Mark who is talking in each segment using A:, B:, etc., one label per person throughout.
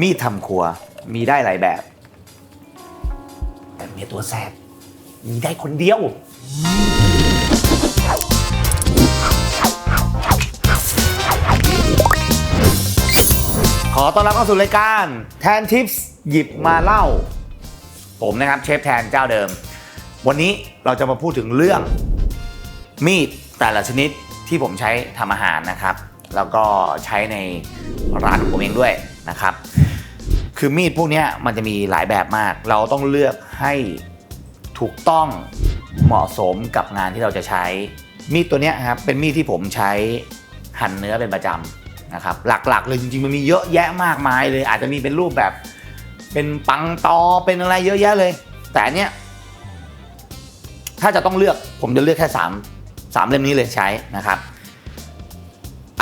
A: มีดทำครัวมีได้หลายแบบ แต่เมียตัวแสบมีได้คนเดียว ขอต้อนรับเข้าสู่รายการแทนทิปส์หยิบมาเล่า ผมนะครับเชฟแทนเจ้าเดิม วันนี้เราจะมาพูดถึงเรื่องมีดแต่ละชนิดที่ผมใช้ทำอาหารนะครับ แล้วก็ใช้ในร้านของผมเองด้วยนะครับ คือมีดพวกนี้มันจะมีหลายแบบมาก เราต้องเลือกให้ถูกต้องเหมาะสมกับงานที่เราจะใช้ มีดตัวนี้ครับเป็นมีดที่ผมใช้หั่นเนื้อเป็นประจำนะครับ หลักๆเลยจริงๆมันมีเยอะแยะมากมายเลย อาจจะมีเป็นรูปแบบ เป็นปังตอเป็นอะไรเยอะแยะเลย แต่เนี้ยถ้าจะต้องเลือกผมจะเลือกแค่สามสามเล่มนี้เลยใช้นะครับ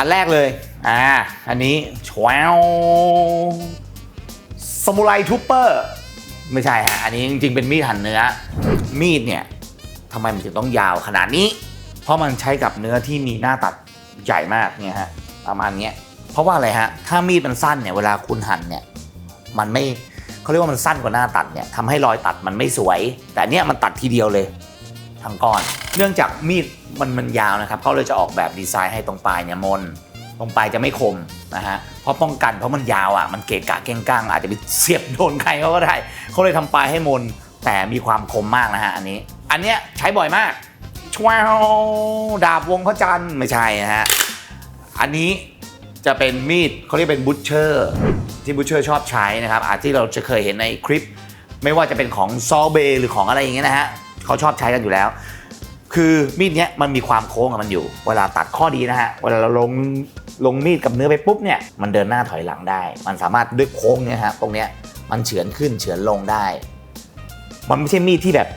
A: อันแรกเลย อ่า อันนี้ชววสมุไรทูเปอร์ ไม่ใช่ฮะ อันนี้จริงๆ เป็นมีดหั่นเนื้อ มีดเนี่ยทำไมมันถึงต้องยาวขนาดนี้ เพราะมันใช้กับเนื้อที่มีหน้าตัดใหญ่มากเนี่ยฮะ ประมาณนี้เพราะว่าอะไรฮะ ถ้ามีดมันสั้นเนี่ย เวลาคุณหั่นเนี่ย มันไม่เขาเรียกว่ามันสั้นกว่าหน้าตัดเนี่ยทำให้รอยตัดมันไม่สวย แต่เนี้ยมันตัดทีเดียวเลย ทั้งก้อน เนื่องจากมีดมันมันยาวนะครับเขาเลยจะออกแบบดีไซน์ให้ตรงปลายเนี่ยมนตรงปลายจะไม่คมนะฮะเพราะป้องกันเพราะมันยาวอะมันเกะกะเก้งก้างอาจจะไปเสียบโดนใครเขาก็ได้เขาเลยทำปลายให้มนแต่มีความคมมากนะฮะอันนี้ อันเนี้ยใช้บ่อยมากชววดาบวงพระจันทร์ไม่ใช่นะฮะอันนี้จะเป็นมีดเขาเรียกเป็นบูชเชอร์ที่บูชเชอร์ชอบใช้นะครับอาจที่เราจะเคยเห็นในคลิป ไม่ว่าจะเป็นของซอเบหรือของอะไรอย่างเงี้ยนะฮะ เขาชอบใช้กันอยู่แล้ว คือมีดเนี้ยมันมีความโค้งของมันอยู่ เวลาตัดข้อดีนะฮะ เวลาเราลงลงมีดกับเนื้อไปปุ๊บเนี่ย มันเดินหน้าถอยหลังได้ มันสามารถด้วยโค้งเนี่ยฮะตรงเนี้ยมันเฉือนขึ้นเฉือนลงได้ มันไม่ใช่มีดที่แบบ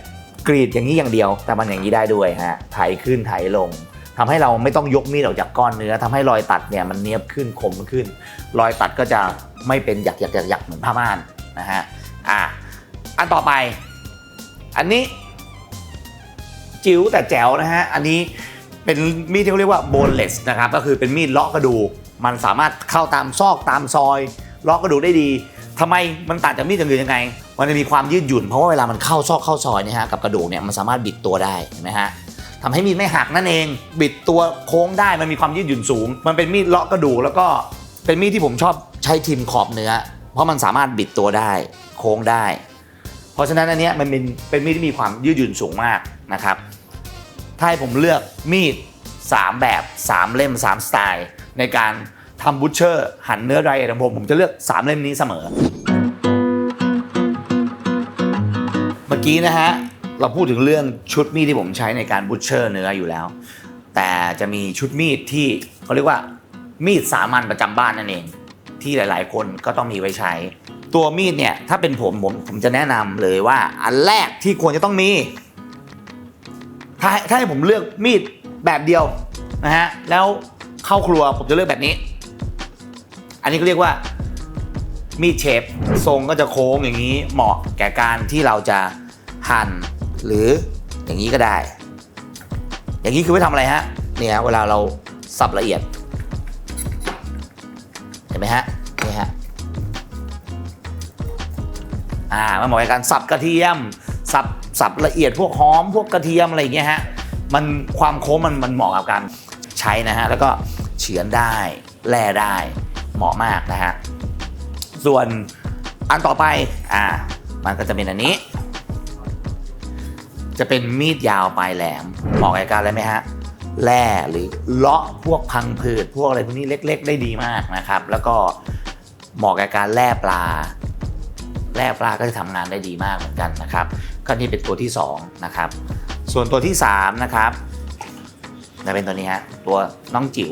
A: กรีดอย่างนี้อย่างเดียว แต่มันอย่างนี้ได้ด้วยฮะไถขึ้นไถลงทำให้เราไม่ต้องยกมีดออกจากก้อนเนื้อทำให้รอยตัดเนี่ยมันเนียบขึ้นคมขึ้น รอยตัดก็จะไม่เป็นหยักหยักหยักหยักเหมือนผ้าม่านนะฮะ อะ อันต่อไป อันนี้ จิ๋วแต่แจ๋วนะฮะ อันนี้เป็นมีดที่เขาเรียกว่า boneless นะครับ ก็คือเป็นมีดเลาะกระดูก มันสามารถเข้าตามซอกตามซอยเลาะกระดูกได้ดีทำไมมันต่างจากมีดอย่างอื่นยังไง มันจะมีความยืดหยุ่น เพราะว่าเวลามันเข้าซอกเข้าซอยเนี่ยฮะ กับกระดูกเนี่ย มันสามารถบิดตัวได้เห็นไหมฮะทำให้มีดไม่หักนั่นเอง บิดตัวโค้งได้ มันมีความยืดหยุ่นสูง มันเป็นมีดเลาะกระดูก แล้วก็เป็นมีดที่ผมชอบใช้ทิมขอบเนื้อ เพราะมันสามารถบิดตัวได้ โค้งได้ เพราะฉะนั้นอันนี้มันเป็นเป็นมีดที่มีความยืดหยุ่นสูงมากนะครับ ถ้าให้ผมเลือกมีด 3 แบบ 3 เล่ม 3 สไตล์ ในการทำบูชเชอร์หั่นเนื้อไรเอทของผมผมจะเลือก 3 เล่มนี้เสมอ เมื่อกี้นะฮะ เราพูดถึงเรื่องชุดมีดที่ผมใช้ในการบูชเชอร์เนื้ออยู่แล้ว แต่จะมีชุดมีดที่เขาเรียกว่ามีดสามัญประจำบ้านนั่นเอง ที่หลาย ๆ คนก็ต้องมีไว้ใช้ ตัวมีดเนี่ยถ้าเป็นผมผมผมจะแนะนำเลยว่า อันแรกที่ควรจะต้องมี ถ้าให้ถ้าให้ผมเลือกมีดแบบเดียวนะฮะแล้วเข้าครัวผมจะเลือกแบบนี้ อันนี้ก็เรียกว่า มีดเชฟทรงก็จะโค้งอย่างนี้เหมาะแก่การที่เราจะหั่นหรืออย่างนี้ก็ได้ อย่างนี้คือไว้ทำอะไรฮะเนี่ยเวลาเราสับละเอียด เห็นไหมฮะ นี่ฮะอ่ามันเหมาะกับการสับกระเทียม สับสับละเอียดพวกหอมพวกกระเทียมอะไรอย่างเงี้ยฮะมันความโค้งมันมันเหมาะกับการใช้นะฮะแล้วก็เฉือนได้แล่ได้เหมาะมากนะฮะส่วนอันต่อไปอ่ามันก็จะเป็นอันนี้ จะเป็นมีดยาวปลายแหลมเหมาะกับการอะไรไหมฮะแล่หรือเลาะพวกพังผืดพวกอะไรพวกนี้เล็ก ๆ ได้ดีมากนะครับ แล้วก็ เหมาะกับการแล่ปลาแร่ปลาก็จะทำงานได้ดีมากเหมือนกันนะครับ ก็นี่เป็นตัวที่2นะครับ ส่วนตัวที่3นะครับจะเป็นตัวนี้ฮะตัวน้องจิ๋ว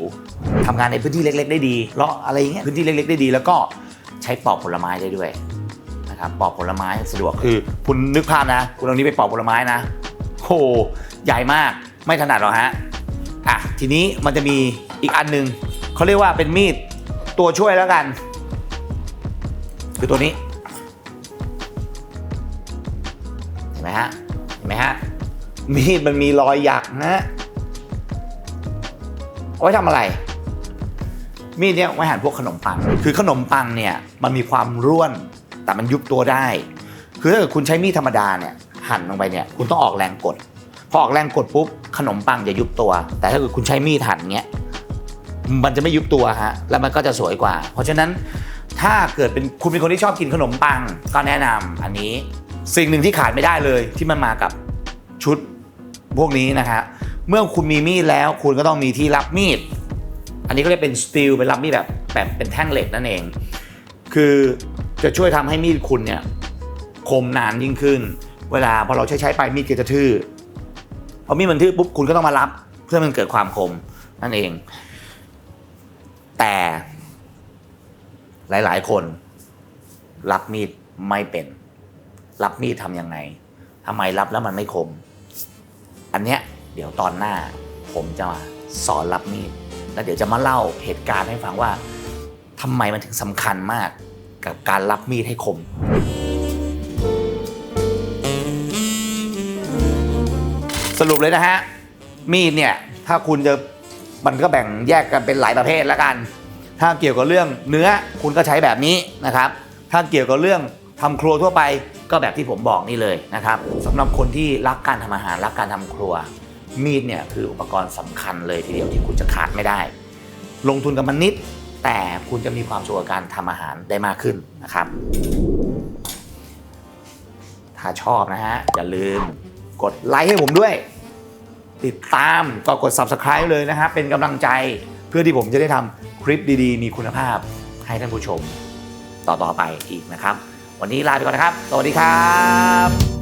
A: ทำงานในพื้นที่เล็ก ๆ ได้ดีเลาะอะไรอย่างเงี้ยพื้นที่เล็ก ๆ ได้ดี แล้วก็ใช้ปอกผลไม้ได้ด้วยนะครับปอกผลไม้สะดวกคือคุณนึกภาพนะ คุณเอานี้ไปปอกผลไม้นะโหใหญ่มากไม่ถนัดหรอกฮะอะทีนี้มันจะมีอีกอันหนึ่งเขาเรียกว่าเป็นมีดตัวช่วยแล้วกัน คือตัวนี้ เห็นไหมฮะ เห็นไหมฮะ มีดมันมีรอยหยักนะ เอาไว้ทำอะไร มีดเนี่ยไว้หั่นพวกขนมปัง คือขนมปังเนี่ยมันมีความร่วน แต่มันยุบตัวได้ คือถ้าเกิดคุณใช้มีดธรรมดาเนี่ยหั่นลงไปเนี่ยคุณต้องออกแรงกด พอออกแรงกดปุ๊บขนมปังจะยุบตัว แต่ถ้าเกิดคุณใช้มีดหั่นเงี้ยมันจะไม่ยุบตัวฮะ แล้วมันก็จะสวยกว่า เพราะฉะนั้น ถ้าเกิดเป็นคุณเป็นคนที่ชอบกินขนมปังก็แนะนำอันนี้ สิ่งหนึ่งที่ขาดไม่ได้เลยที่มันมากับชุดพวกนี้นะฮะเมื่อคุณมีมีดแล้วคุณก็ต้องมีที่รับมีด อันนี้ก็เรียกเป็นสตีลเป็นรับมีดแบบแบบเป็นแท่งเหล็กนั่นเอง คือจะช่วยทำให้มีดคุณเนี่ยคมนานยิ่งขึ้น เวลาพอเราใช้ใช้ๆไปมีดก็จะทื่อพอมีดมันทื่อปุ๊บคุณก็ต้องมารับเพื่อให้มันเกิดความคมนั่นเอง แต่ หลาย ๆ คน รับมีดไม่เป็น รับมีดทำยังไงทำไมรับแล้วมันไม่คม อันเนี้ยเดี๋ยวตอนหน้า ผมจะมาสอนรับมีดแล้วเดี๋ยวจะมาเล่าเหตุการณ์ให้ฟังว่าทำไมมันถึงสำคัญมากกับการรับมีดให้คมสรุปเลยนะฮะ มีดเนี่ย ถ้าคุณจะมันก็แบ่งแยกกันเป็นหลายประเภทแล้วกัน ถ้าเกี่ยวกับเรื่องเนื้อคุณก็ใช้แบบนี้นะครับ ถ้าเกี่ยวกับเรื่องทำครัวทั่วไปก็แบบที่ผมบอกนี่เลยนะครับสำหรับคนที่รักการทำอาหารรักการทำครัว มีดเนี่ยคืออุปกรณ์สำคัญเลยทีเดียวที่คุณจะขาดไม่ได้ ลงทุนกับมันนิด แต่คุณจะมีความสุขกับการทำอาหารได้มากขึ้นนะครับ ถ้าชอบนะฮะ อย่าลืมกดไลค์ให้ผมด้วย ติดตามก็กด subscribe เลยนะครับเป็นกำลังใจเพื่อที่ผมจะได้ทำ คลิปดีๆ มีคุณภาพให้ท่านผู้ชมต่อๆไปอีกนะครับ วันนี้ลาไปก่อนนะครับ สวัสดีครับ